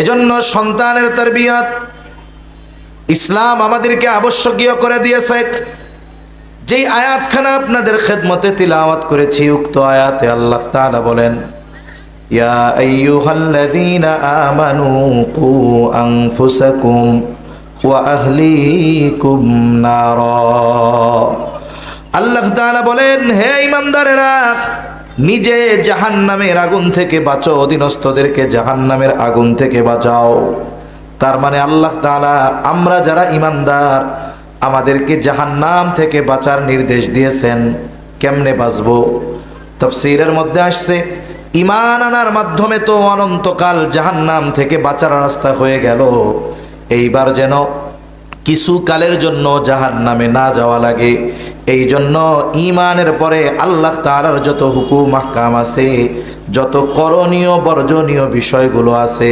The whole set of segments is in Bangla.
এজন্য সন্তানের তারবিয়াত ইসলাম আমাদেরকে আবশ্যকীয় করে দিয়েছে। যেই আয়াতখানা আপনাদের খেদমতে তিলাওয়াত করেছি, উক্ত আয়াতে আল্লাহ তাআলা বলেন, ইয়া আমানু কু আহলিকুম আল্লাহ বলেন, হে ইমানদারেরা নিজে জাহান্নামের আগুন থেকে বাঁচো, অধীনস্থদেরকে জাহান্নামের আগুন থেকে বাঁচাও। তার মানে আল্লাহ তাআলা, আমরা যারা ইমানদার আমাদেরকে জাহান্নাম থেকে বাঁচার নির্দেশ দিয়েছেন। কেমনে বাঁচবো? তফসিরের মধ্যে আসছে ইমান আনার মাধ্যমে তো অনন্তকাল জাহান্নাম থেকে বাঁচার রাস্তা হয়ে গেল। এইবার যেন কিছু কালের জন্য জাহার নামে না যাওয়া লাগে। এই জন্য ইমানের পরে আল্লাহ তাআলার যত হুকুম, আহকাম আছে, যত করণীয়, বর্জনীয় বিষয়গুলো আছে,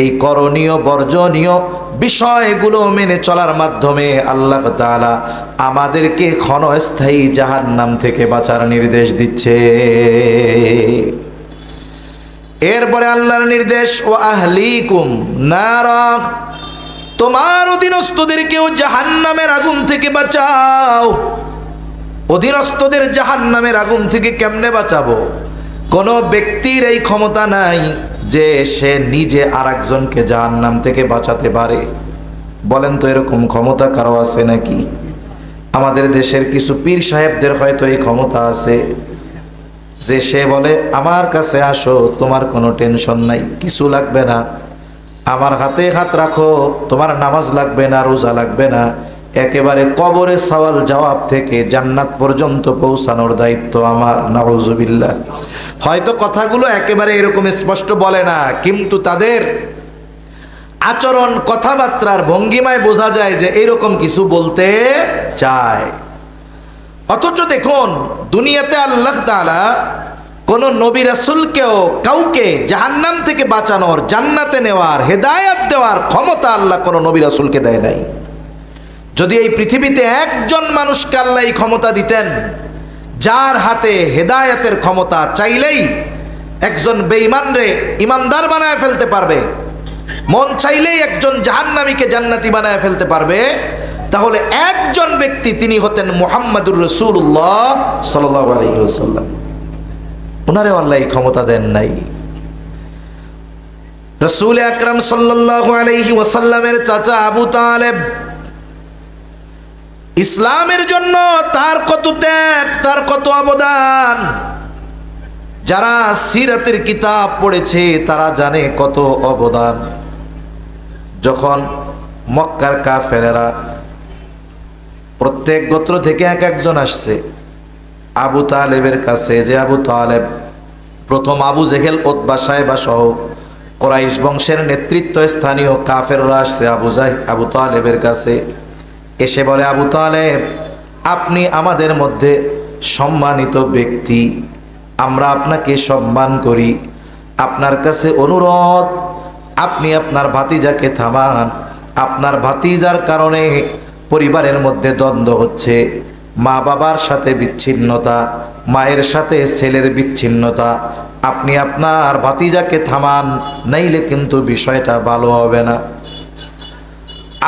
এই করণীয়, বর্জনীয় বিষয়গুলো মেনে চলার মাধ্যমে আল্লাহ তাআলা আমাদেরকে ক্ষণস্থায়ী জাহার নাম থেকে বাঁচার নির্দেশ দিচ্ছে। এরপরে আল্লাহর নির্দেশ ও আহলিকুম নারা তোমার অধীনস্থদেরকেও জাহান্নামের আগুন থেকে বাঁচাও। অধীনস্থদের জাহান্নামের আগুন থেকে কেমনে বাঁচাবো? কোনো ব্যক্তির এই ক্ষমতা নাই যে সে নিজে আর একজনকে জাহান্নাম থেকে বাঁচাতে পারে। বলেন তো এরকম ক্ষমতা কারও আছে নাকি? আমাদের দেশের কিছু পীর সাহেবদের হয়তো এই ক্ষমতা আছে যে সে বলে, আমার কাছে আসো, তোমার কোনো টেনশন নাই, কিছু লাগবে না। আমার হাতে হাত রাখো, তোমার নামাজ লাগবে না, রোজা লাগবে না। একেবারে কবরে সওয়াল জবাব থেকে জান্নাত পর্যন্ত পৌঁছানোর দায়িত্ব আমার, নাউজুবিল্লাহ। হয়তো কথাগুলো একেবারে এরকম স্পষ্ট বলে না, কিন্তু তাদের আচরণ, কথাবার্তার ভঙ্গিমায় বোঝা যায় যে এরকম কিছু বলতে চায়। অথচ দেখুন, দুনিয়াতে আল্লাহ তাআলা কোন নবী রাসূলকেও কাউকে জাহান্নাম থেকে বাঁচানোর, জান্নাতে নেওয়ার, হেদায়েত দেওয়ার ক্ষমতা আল্লাহ কোন নবী রাসূলকে দেয় নাই। যদি এই পৃথিবীতে একজন মানুষকে আল্লাহ এই ক্ষমতা দিতেন, যার হাতে হেদায়েতের ক্ষমতা চাইলেই একজন বেঈমান রে ইমানদার বানায় ফেলতে পারবে, মন চাইলেই একজন জাহান্নামীকে জান্নাতি বানায় ফেলতে পারবে, তাহলে একজন ব্যক্তি তিনি হতেন মোহাম্মদুর রসুল্লাহ সাল্লাহ আলহিহাল্লাম ওনারে আল্লাহ এই ক্ষমতা দেন নাই। রসুল আকরাম সাল্লাহ আলহি ওয়াসাল্লামের চাচা আবু তালেব ইসলামের জন্য তার কত ত্যাগ, তার কত অবদান, যারা সিরাতের কিতাব পড়েছে তারা জানে কত অবদান। যখন মক্কার কাফেরেরা প্রত্যেক গোত্র থেকে এক একজন আসছে আবু তালেবের কাছে, যে আবু তালেব প্রথম আবু জেহেল, ওতবা সাহেবা সহ কোরাইশ বংশের নেতৃত্ব স্থানীয় কাফেররা আসছে আবু জাহ, আবু তালেবের কাছে। এসে বলে, আবু তালেব, আপনি আমাদের মধ্যে সম্মানিত ব্যক্তি। আমরা আপনাকে সম্মান করি। আপনার কাছে অনুরোধ, আপনি আপনার ভাতিজাকে থামান। আপনার ভাতিজার কারণে পরিবারের মধ্যে দ্বন্দ্ব হচ্ছে। মা বাবার সাথে বিচ্ছিন্নতা, মায়ের সাথে ছেলের বিচ্ছিন্নতা। আপনি আপনার ভাতিজাকে থামান, নাইলে কিন্তু বিষয়টা ভালো হবে না।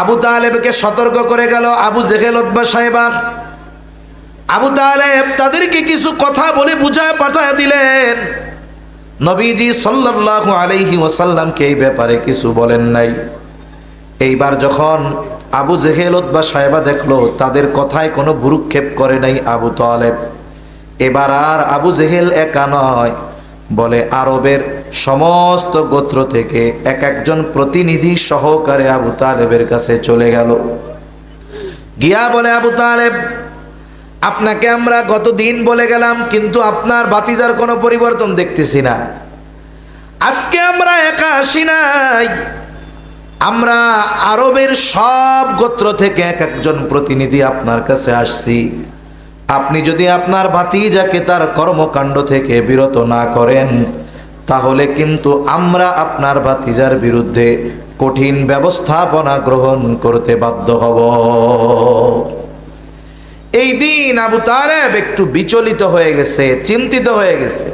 আবু তালেবকে সতর্ক করে গেল আবু জেহেল ওতবা সাহেবা আবু তালেব তাদেরকে কিছু কথা বলে বুঝায় পাঠায় দিলেন। নবীজি সাল্লাল্লাহু আলাইহি ওয়াসাল্লামকে এই ব্যাপারে কিছু বলেন নাই। এইবার যখন আবু জেহেল বা সাহেবা দেখল, তাদের কথায় কোনো ভুরুক্ষেপ করে নাই আবু তালেব। এবার আর আবু জেহেল একা নয়, বলে আরবের সমস্ত গোত্র থেকে এক একজন প্রতিনিধি সহকারে আবু তালেবের কাছে চলে গেল। গিয়া বলে, আবু তালেব, আপনাকে আমরা গত দিন বলে গেলাম, কিন্তু আপনার বাতিজার কোনো পরিবর্তন দেখতেছি না। আজকে আমরা একা আসি নাই। আমরা আরবের সব গোত্র থেকে এক একজন প্রতিনিধি আপনার কাছে আসছি। আপনি যদি আপনার ভাতিজাকে তার কর্মকাণ্ড থেকে বিরত না করেন, তাহলে কিন্তু আমরা আপনার ভাতিজার বিরুদ্ধে কঠিন ব্যবস্থাপনা গ্রহণ করতে বাধ্য হব। এই দিন আবু তালেব একটু বিচলিত হয়ে গেছে, চিন্তিত হয়ে গেছে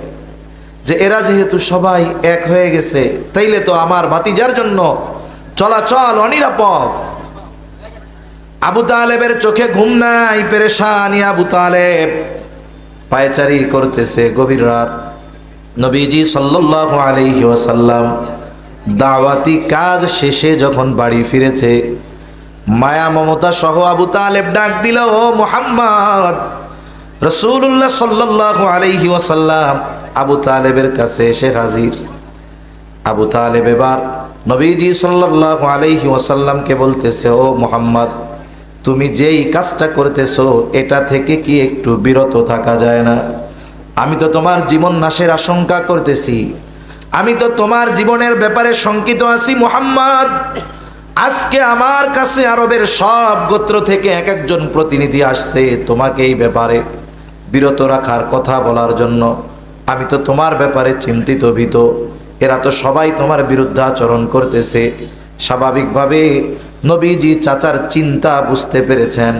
যে এরা যেহেতু সবাই এক হয়ে গেছে, তাইলে তো আমার ভাতিজার জন্য চলাচল অনিরাপদ। আবু তালেবের চোখে ঘুম নাই, পেরেশানি আবু তালেব। পায়চারি করতেছে গভীর রাত। নবীজি আলাইহি ওয়াসাল্লাম দাওয়াতি কাজ শেষে যখন বাড়ি ফিরেছে, মায়া, মমতা সহ আবু তালেব ডাক দিল, ও মোহাম্মদ রসুল্লাহ সাল্লাল্লাহু আলাইহি ওয়াসাল্লাম আবু তালেবের কাছে এসে হাজির। আবু তালেব এবার নবীজি সাল্লাল্লাহু আলাইহি ওয়াসাল্লামকে বলতেছে, ও মোহাম্মদ, তুমি যেই কাজটা করতেছো, এটা থেকে কি একটু বিরত থাকা যায় না? আমি তো তোমার জীবন নাশের আশঙ্কা করতেছি। আমি তো তোমার জীবনের ব্যাপারে শঙ্কিত আছি, মোহাম্মদ। আজকে আমার কাছে আরবের সব গোত্র থেকে এক একজন প্রতিনিধি আসছে তোমাকে এই ব্যাপারে বিরত রাখার কথা বলার জন্য। আমি তো তোমার ব্যাপারে চিন্তিত ভীত। এরা তো সবাই তোমার বিরুদ্ধে আচরণ করতেছে। স্বাভাবিকভাবে নবীজি চাচার চিন্তা বুঝতে পেরেছেন,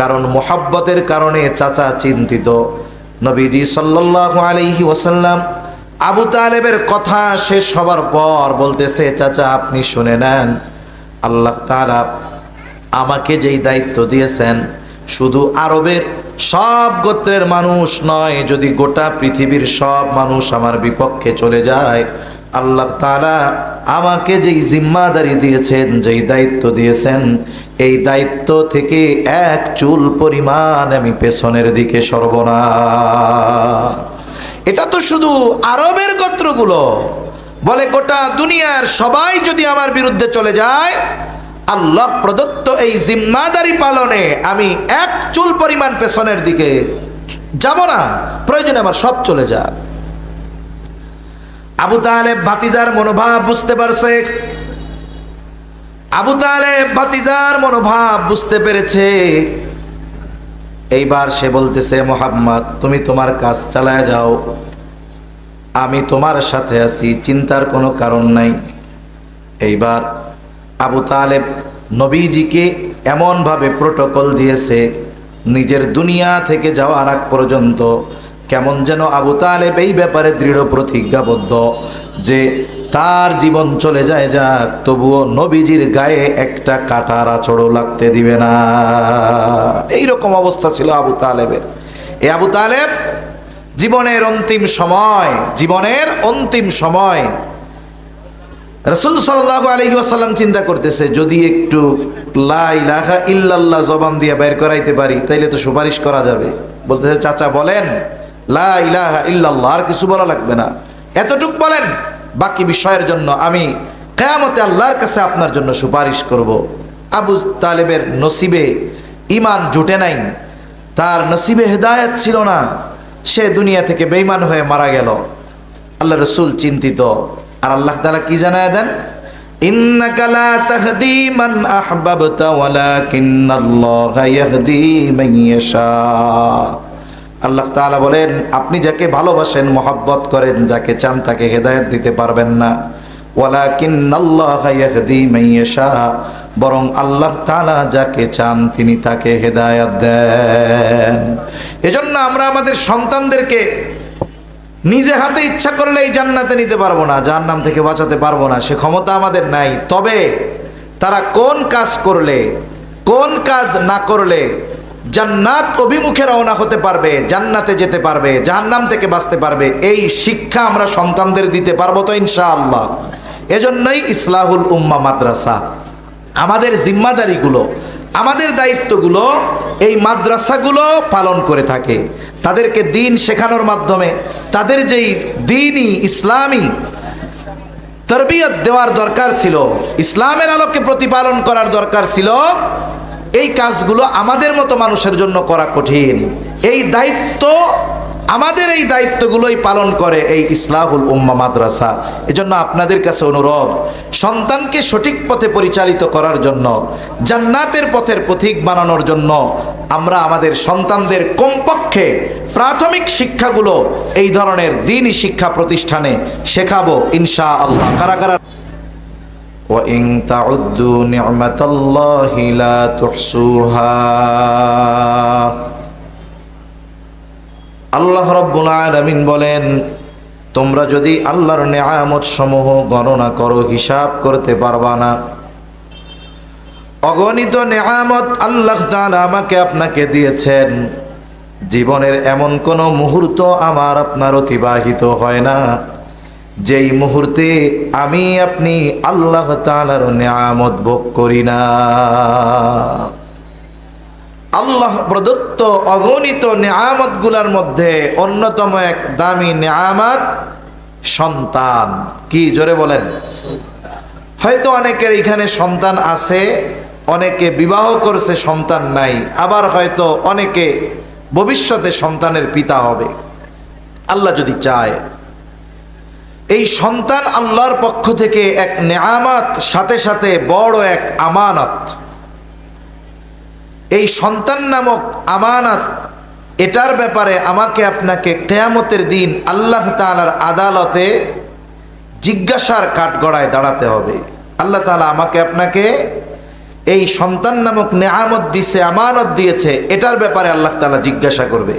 কারণ মোহাব্বতের কারণে চাচা চিন্তিত। নবীজি সাল্লাল্লাহু আলাইহি ওয়াসাল্লাম আবু তালেবের কথা শেষ হবার পর বলতেছে, চাচা, আপনি শুনে নেন, আল্লাহ তাআলা আমাকে যেই দায়িত্ব দিয়েছেন, শুধু আরবের সব গোত্রের মানুষ নয়, যদি গোটা পৃথিবীর সব মানুষ আমার বিপক্ষে চলে যায়, আল্লাহ তাআলা আমাকে যেই জিম্মাদারি দিয়েছেন, যেই দায়িত্ব দিয়েছেন, এই দায়িত্ব থেকে এক চুল পরিমাণ আমি পেছনের দিকে সর্বনা এটা তো শুধু আরবের গোত্রগুলো। বলে গোটা দুনিয়ার সবাই যদি আমার বিরুদ্ধে চলে যায় আল্লাহ প্রদত্ত এই জিম্মাদারি পালনে আমি এক চুল পরিমাণ পেছনের দিকে যাব না। প্রয়োজনে আমার সব চলে যা আবু তালেব ভাতিজার মনোভাব বুঝতে পারছে। আবু তালেব ভাতিজার মনোভাব বুঝতে পেরেছে। এইবার সে বলতেছে, মোহাম্মদ, তুমি তোমার কাজ চালায় যাও। আমি তোমার সাথে আছি, চিন্তার কোনো কারণ নাই। এইবার আবু তালেব নবীজিকে এমনভাবে প্রোটোকল দিয়েছে, নিজের দুনিয়া থেকে যাওয়ার আগ পর্যন্ত কেমন যেন আবু তালেব এই ব্যাপারে দৃঢ় প্রতিজ্ঞাবদ্ধ যে তার জীবন চলে যায় যাক, তবুও নবীজির গায়ে একটা কাটার আচড়ও লাগতে দিবে না। এই রকম অবস্থা ছিল আবু তালেবের। এ আবু তালেব জীবনের অন্তিম সময়, জীবনের অন্তিম সময় রসুল সাল্লাহ আলহি আসাল্লাম চিন্তা করতেছে, যদি একটু লা ইলাহা ইল্লাল্লাহ জবান দিয়ে বের করাইতে পারি, তাইলে তো সুপারিশ করা যাবে। বলতেছে, চাচা, বলেন, লা ইলাহা ইল্লাল্লাহ আর কিছু বলা লাগবে না। এতটুক বলেন, বাকি বিষয়ের জন্য আমি কেয়ামতে আল্লাহর কাছে আপনার জন্য সুপারিশ করব। আবু তালেবের নসিবে ইমান জুটে নাই, তার নসিবে হেদায়ত ছিল না, সে দুনিয়া থেকে বেইমান হয়ে মারা গেল। আল্লাহ রসুল চিন্তিত। আর আল্লাহ তালা কি জানায় দেন? ইয়াহদি আল্লাহ তাআলা বলেন, আপনি যাকে ভালোবাসেন, মহব্বত করেন, যাকে চান তাকে হেদায়েত দিতে পারবেন না। ওয়ালাকিন্নাল্লাহা ইয়াহদি মান ইয়াশা। বরং আল্লাহ তাআলা যাকে চান, তিনি তাকে হেদায়েত দেন। এজন্য আমরা আমাদের সন্তানদেরকে নিজে হাতে ইচ্ছা করলে এই জান্নাতে নিতে পারব না যার নাম থেকে বাঁচাতে পারব না, সে ক্ষমতা আমাদের নাই। তবে তারা কোন কাজ করলে, কোন কাজ না করলে জান্নাত অভিমুখে রওনা হতে পারবে, জান্নাতে যেতে পারবে, জাহান্নাম থেকে বাঁচতে পারবে, এই শিক্ষা আমরা সন্তানদের দিতে পারব তো ইনশাআল্লাহ। এজন্যই ইসলাহুল উম্মা মাদ্রাসা, আমাদের জিম্মাদারিগুলো আমাদের দায়িত্বগুলো এই মাদ্রাসাগুলো পালন করে থাকে। তাদেরকে দিন শেখানোর মাধ্যমে, তাদের যেই দিনই ইসলামী তরবিয়ত দেওয়ার দরকার ছিল, ইসলামের আলোকে প্রতিপালন করার দরকার ছিল, এই কাজগুলো আমাদের মতো মানুষের জন্য করা কঠিন। এই দায়িত্ব আমাদের এই দায়িত্বগুলোই পালন করে এই ইসলাহুল উম্মা মাদ্রাসা এজন্য আপনাদের কাছে অনুরোধ সন্তানকে সঠিক পথে পরিচালিত করার জন্য জান্নাতের পথের পথিক বানানোর জন্য আমরা আমাদের সন্তানদের কমপক্ষে প্রাথমিক শিক্ষাগুলো এই ধরনের দিনই শিক্ষা প্রতিষ্ঠানে শেখাবো ইনশা আল্লাহ কারা কারা وإن تعدوا نعمة الله لا تحصوها আল্লাহ রব্বুল আলামিন বলেন, তোমরা যদি আল্লাহর নেয়ামত সমূহ গণনা করো, হিসাব করতে পারবা না। অগণিত নেয়ামত আল্লাহ তাআলা আমাকে আপনাকে দিয়েছেন। জীবনের এমন কোনো মুহূর্ত আমার আপনার অতিবাহিত হয় না। যেই মুহূর্তে আমি আপনি আল্লাহ তাআলার নেয়ামত ভোগ করি না। আল্লাহ প্রদত্ত অগণিত নেয়ামতগুলোর মধ্যে অন্যতম এক দামি নেয়ামত সন্তান। কি জোরে বলেন? হয়তো অনেকের এখানে সন্তান আছে, অনেকে বিবাহ করছে, সন্তান নাই। আবার হয়তো অনেকে ভবিষ্যতে সন্তানের পিতা হবে। আল্লাহ যদি চায়। এই সন্তান আল্লাহর পক্ষ থেকে এক নেয়ামত, সাথে সাথে বড় এক আমানত। এই সন্তান নামক আমানত, এটার ব্যাপারে আমাকে আপনাকে কেয়ামতের দিন আল্লাহ তালার আদালতে জিজ্ঞাসার কাঠগড়ায় দাঁড়াতে হবে। আল্লাহ তালা আমাকে আপনাকে এই সন্তান নামক নেয়ামত দিছে, আমানত দিয়েছে, এটার ব্যাপারে আল্লাহ তালা জিজ্ঞাসা করবে।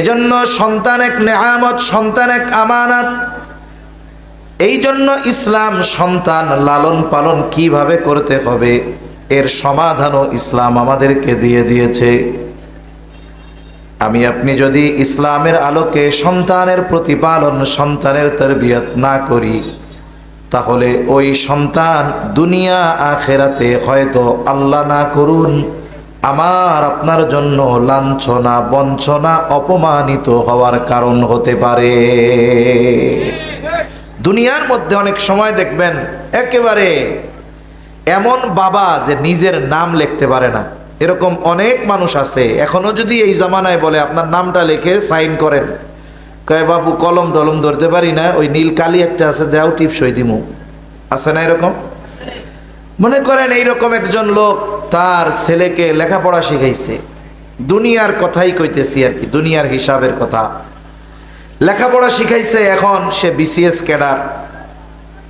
এজন্য সন্তান এক নেয়ামত, সন্তান এক আমানত এই জন্য ইসলাম সন্তান লালন পালন কীভাবে করতে হবে? এর সমাধানও ইসলাম আমাদেরকে দিয়ে দিয়েছে। আমি, আপনি যদি ইসলামের আলোকে সন্তানের প্রতিপালন, সন্তানের তরবিয়ত না করি, তাহলে ওই সন্তান দুনিয়া আখেরাতে হয়তো আল্লাহ না করুন, আমার, আপনার জন্য লাঞ্ছনা, বঞ্চনা, অপমানিত হওয়ার কারণ হতে পারে। দুনিয়ার মধ্যে অনেক সময় দেখবেন, একেবারে এমন বাবা যে নিজের নাম লিখতে পারে না। এরকম অনেক মানুষ আছে। এখনও যদি এই জামানায় বলে, আপনার নামটা লিখে সাইন করেন। কয়ে, বাবু, কলম টলম ধরতে পারি না, ওই নীল কালি একটা আছে, দেও টিপ টিপসই দিমু। আছে না এরকম? মনে করেন এইরকম একজন লোক তার ছেলেকে লেখাপড়া শিখাইছে। দুনিয়ার কথাই কইতেছি আর কি, দুনিয়ার হিসাবের কথা। লেখাপড়া শিখাইছে, এখন সে বিসিএস ক্যাডার।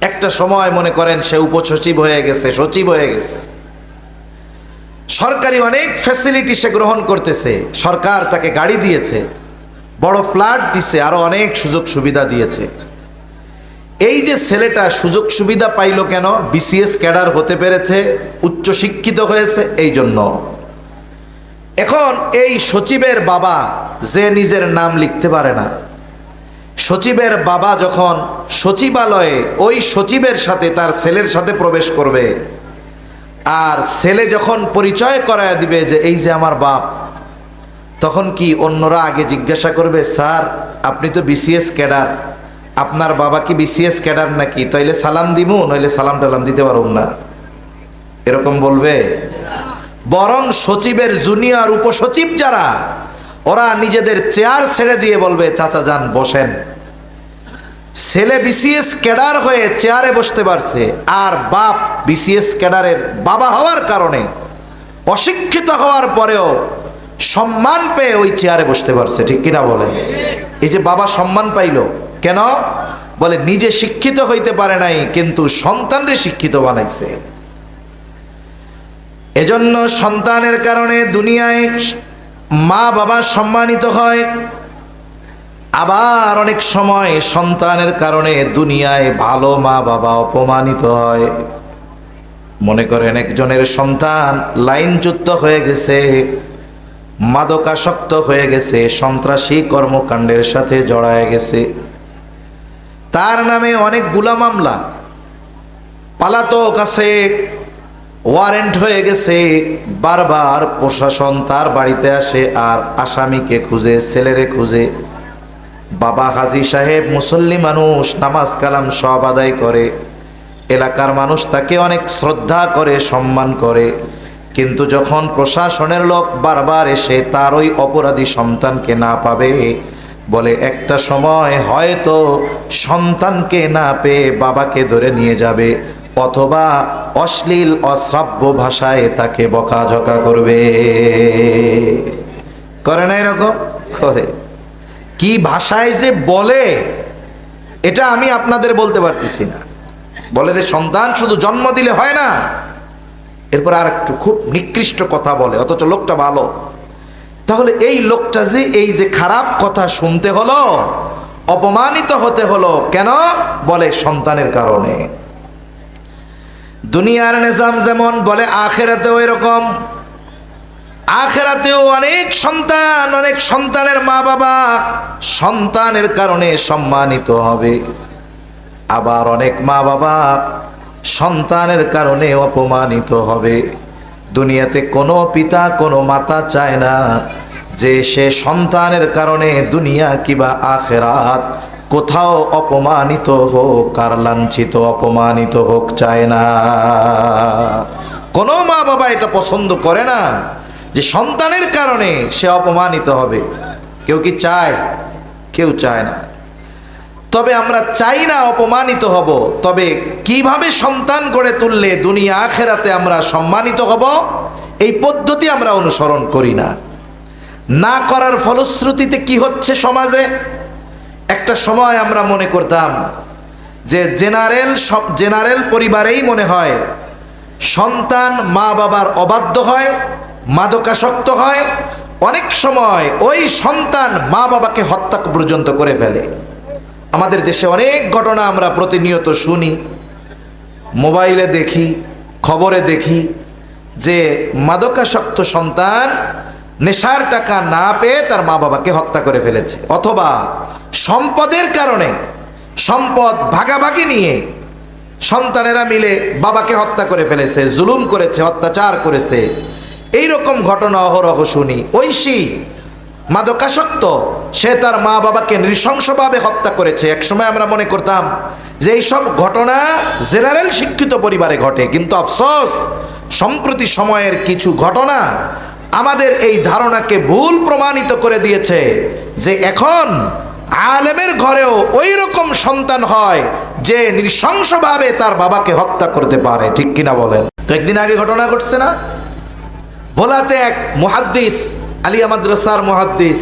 একটা সময় মনে করেন সে উপসচিব হয়ে গেছে, সচিব হয়ে গেছে। সরকারি অনেক ফ্যাসিলিটি সে গ্রহণ করতেছে, সরকার তাকে গাড়ি দিয়েছে, বড় ফ্ল্যাট দিছে, আরও অনেক সুযোগ সুবিধা দিয়েছে। এই যে ছেলেটা সুযোগ সুবিধা পাইলো কেন? বিসিএস ক্যাডার হতে পেরেছে, উচ্চ শিক্ষিত হয়েছে, এই জন্য। এখন এই সচিবের বাবা যে নিজের নাম লিখতে পারে না সচিবের বাবা যখন সচিবালয়ে ওই সচিবের সাথে তার ছেলের সাথে প্রবেশ করবে, আর ছেলে যখন পরিচয় করায় দিবে যে এই যে আমার বাপ, তখন কি অন্যরা আগে জিজ্ঞাসা করবে, স্যার, আপনি তো বিসিএস ক্যাডার, আপনার বাবা কি বিসিএস ক্যাডার নাকি? তাইলে সালাম দিমু, নইলে সালাম টালাম দিতে পারব না। এরকম বলবে। বরং সচিবের জুনিয়র উপসচিব যারা ওরা নিজেদের চেয়ার ছেড়ে দিয়ে বলবে, চাচা যান, বসেন। ছেলে বিসিএস ক্যাডার হয়ে চেয়ারে বসতে পারছে, আর বাপ বিসিএস ক্যাডারের বাবা হওয়ার কারণে অশিক্ষিত হওয়ার পরেও সম্মান পেয়ে ওই চেয়ারে বসতে পারছে, ঠিক কিনা বলে এই যে বাবা সম্মান পাইল, কেন? বলে, নিজে শিক্ষিত হইতে পারে নাই, কিন্তু সন্তানরে শিক্ষিত বানাইছে। এজন্য সন্তানের কারণে দুনিয়ায় মা বাবা সম্মানিত হয়। আবার অনেক সময় সন্তানের কারণে দুনিয়ায় ভালো মা বাবা অপমানিত হয়। মনে করেন একজনের সন্তান লাইনচ্যুত হয়ে গেছে, মাদকাসক্ত হয়ে গেছে, সন্ত্রাসী কর্মকাণ্ডের সাথে জড়ায় গেছে। তার নামে অনেকগুলা মামলা পালাতক আছে ওয়ারেন্ট হয়ে গেছে, বারবার প্রশাসন তার বাড়িতে আসে আর আসামিকে খুঁজে, ছেলেরে খুঁজে। বাবা হাজি সাহেব মুসল্লি মানুষ, নামাজ কালাম সব আদায় করে। এলাকার মানুষ তাকে অনেক শ্রদ্ধা করে, সম্মান করে। কিন্তু যখন প্রশাসনের লোক বারবার এসে তার ওই অপরাধী সন্তানকে না পাবে, বলে একটা সময় হয়তো সন্তানকে না পেয়ে বাবাকে ধরে নিয়ে যাবে। অথবা অশ্লীল, অশ্রাব্য ভাষায় তাকে বকাঝকা করবে। করে না এরকম? করে। কি ভাষায় যে বলে, এটা আমি আপনাদের বলতে পারতেছি না। বলে যে সন্তান শুধু জন্ম দিলে হয় না, এরপর আর একটু খুব নিকৃষ্ট কথা বলে, অথচ লোকটা ভালো। তাহলে এই লোকটা যে এই যে খারাপ কথা শুনতে হলো, অপমানিত হতে হলো, কেন? বলে সন্তানের কারণে। দুনিয়ার নিজাম যেমন বলে আখেরাতেও এরকম। আখেরাতেও অনেক সন্তান, অনেক সন্তানের মা বাবা সন্তানের কারণে সম্মানিত হবে। আবার অনেক মা বাবা সন্তানের কারণে অপমানিত হবে। দুনিয়াতে কোনো পিতা, কোনো মাতা চায় না যে সে সন্তানের কারণে দুনিয়া কিবা আখেরাত কোথাও অপমানিত হোক আর লাঞ্ছিত, অপমানিত হোক, চায় না। কোনো মা বাবা এটা পছন্দ করে না যে সন্তানের কারণে সে অপমানিত হবে। কেউ কি চায়? কেউ চায় না। তবে আমরা চাই না অপমানিত হব। তবে কীভাবে সন্তান গড়ে তুললে দুনিয়া আখেরাতে আমরা সম্মানিত হব, এই পদ্ধতি আমরা অনুসরণ করি না। না করার ফলশ্রুতিতে কি হচ্ছে সমাজে? একটা সময় আমরা মনে করতাম যে জেনারেল সব জেনারেল পরিবারেই মনে হয় সন্তান মা বাবার অবাধ্য হয়, মাদকাসক্ত হয়, অনেক সময় ওই সন্তান মা বাবাকে হত্যা পর্যন্ত করে ফেলে। আমাদের দেশে অনেক ঘটনা আমরা প্রতিনিয়ত শুনি, মোবাইলে দেখি, খবরে দেখি যে মাদকাসক্ত সন্তান নেশার টাকা না পেয়ে তার মা বাবাকে হত্যা করে ফেলেছে। অথবা সম্পদের কারণে সম্পদ ভাগাভাগি নিয়ে সন্তানেরা মিলে বাবাকে হত্যা করে ফেলেছে, জুলুম করেছে, অত্যাচার করেছে। এই রকম ঘটনা অহরহ শুনি। ঐশী মাদকাসক্ত, সে তার মা বাবাকে নৃশংসভাবে হত্যা করেছে। একসময় আমরা মনে করতাম যে এইসব ঘটনা জেনারেল শিক্ষিত পরিবারে ঘটে, কিন্তু আফসোস, সম্প্রতি সময়ের কিছু ঘটনা আমাদের এই ধারণাকে ভুল প্রমাণিত করে দিয়েছে যে এখন আলেমের ঘরেও ওই রকম সন্তান হয় যে নৃশংসভাবে তার বাবাকে হত্যা করতে পারে, ঠিক কিনা বলেন? তো একদিন আগে ঘটনা ঘটছে না? ভোলাতে এক মুহাদ্দিস, আলিয়া মাদ্রাসার মুহাদ্দিস,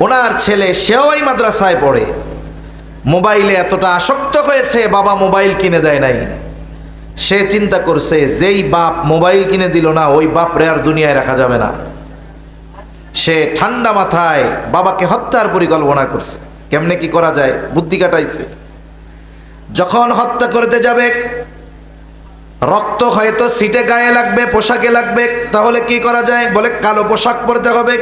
ওনার ছেলে সেও এই মাদ্রাসায় পড়ে। মোবাইলে এতটা আসক্ত হয়েছে, বাবা মোবাইল কিনে দেয় নাই। সে চিন্তা করছে, যেই বাপ মোবাইল কিনে দিল না, ওই বাপরে আর দুনিয়ায় রাখা যাবে না। সে ঠান্ডা মাথায় বাবাকে হত্যার পরিকল্পনা করছে। কেমনে কি করা যায়? বুদ্ধি কাটাইছে। যখন হত্যা করতে যাবে, রক্ত হয়তো সিটে গায়ে লাগবে, পোশাকে লাগবে, তাহলে কি করা যায়? বলে কালো পোশাক পরতে হবে।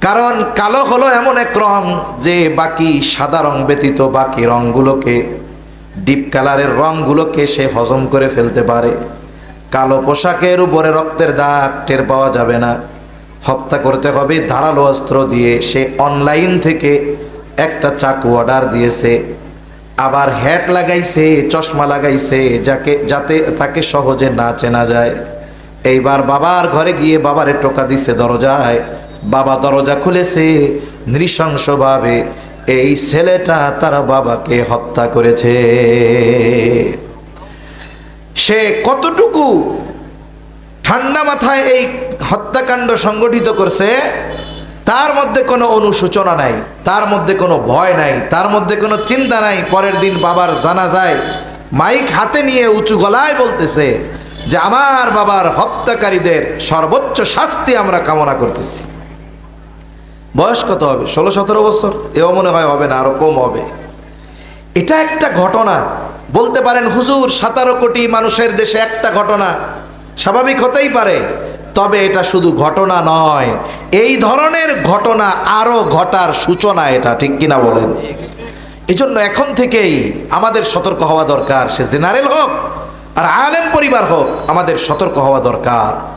কারণ কালো হলো এমন এক রং যে বাকি সাদা রং ব্যতীত বাকি রংগুলোকে ডিপ কালারের রংগুলোকে সে হজম করে ফেলতে পারে। কালো পোশাকের উপরে রক্তের দাগ টের পাওয়া যাবে না। হত্যা করতে হবে ধারালো অস্ত্র দিয়ে। সে অনলাইন থেকে একটা চাকু অর্ডার দিয়েছে। আবার হ্যাট লাগাইছে, চশমা লাগাইছে, যাকে, যাতে তাকে সহজে না চেনা যায়। এইবার বাবার ঘরে গিয়ে বাবারে টোকা দিছে দরজায়। বাবা দরজা খুলেছে নৃশংসভাবে। এই ছেলেটা তার বাবাকে হত্যা করেছে। সে কতটুকু ঠান্ডা মাথায় এই হত্যাকাণ্ড সংগঠিত করছে, তার মধ্যে কোনো অনুসূচনা নাই, তার মধ্যে কোনো ভয় নাই, তার মধ্যে কোনো চিন্তা নাই। পরের দিন বাবার জানা যায় মাইক হাতে নিয়ে উঁচু গলায় বলতেছে যে, আমার বাবার হত্যাকারীদের সর্বোচ্চ শাস্তি আমরা কামনা করতেছি। বয়স কত হবে? ষোলো, সতেরো বছর? এও মনে হয় হবে না, আরও কম হবে। এটা একটা ঘটনা। বলতে পারেন, হুজুর, সতেরো কোটি মানুষের দেশে একটা ঘটনা। স্বাভাবিক হতেই পারে। তবে এটা শুধু ঘটনা নয়। এই ধরনের ঘটনা আরও ঘটার সূচনা এটা, ঠিক কিনা বলেন? এজন্য এখন থেকেই আমাদের সতর্ক হওয়া দরকার। সে জেনারেল হোক আর আলেম পরিবার হোক, আমাদের সতর্ক হওয়া দরকার।